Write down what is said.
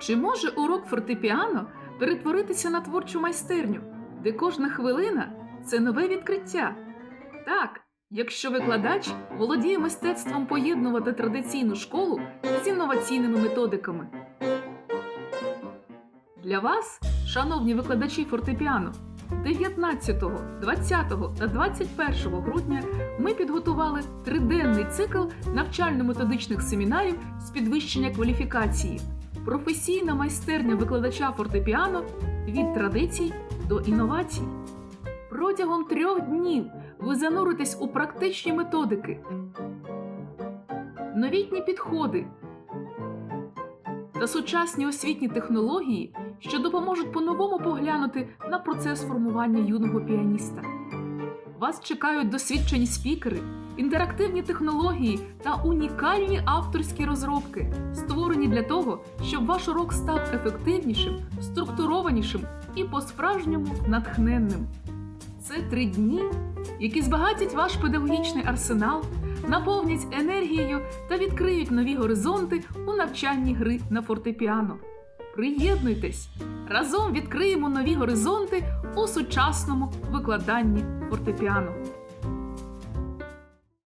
Чи може урок фортепіано перетворитися на творчу майстерню, де кожна хвилина це нове відкриття? Так, якщо викладач володіє мистецтвом поєднувати традиційну школу з інноваційними методиками. Для вас, шановні викладачі фортепіано, 19, 20 та 21 грудня ми підготували триденний цикл навчально-методичних семінарів з підвищення кваліфікації. Професійна майстерня викладача фортепіано від традицій до інновацій. Протягом трьох днів ви зануритесь у практичні методики, новітні підходи та сучасні освітні технології, що допоможуть по-новому поглянути на процес формування юного піаніста. Вас чекають досвідчені спікери, інтерактивні технології та унікальні авторські розробки, створені для того, щоб ваш урок став ефективнішим, структурованішим і по-справжньому натхненним. Це три дні, які збагатять ваш педагогічний арсенал, наповнять енергією та відкриють нові горизонти у навчанні гри на фортепіано. Приєднуйтесь! Разом відкриємо нові горизонти у сучасному викладанні фортепіано.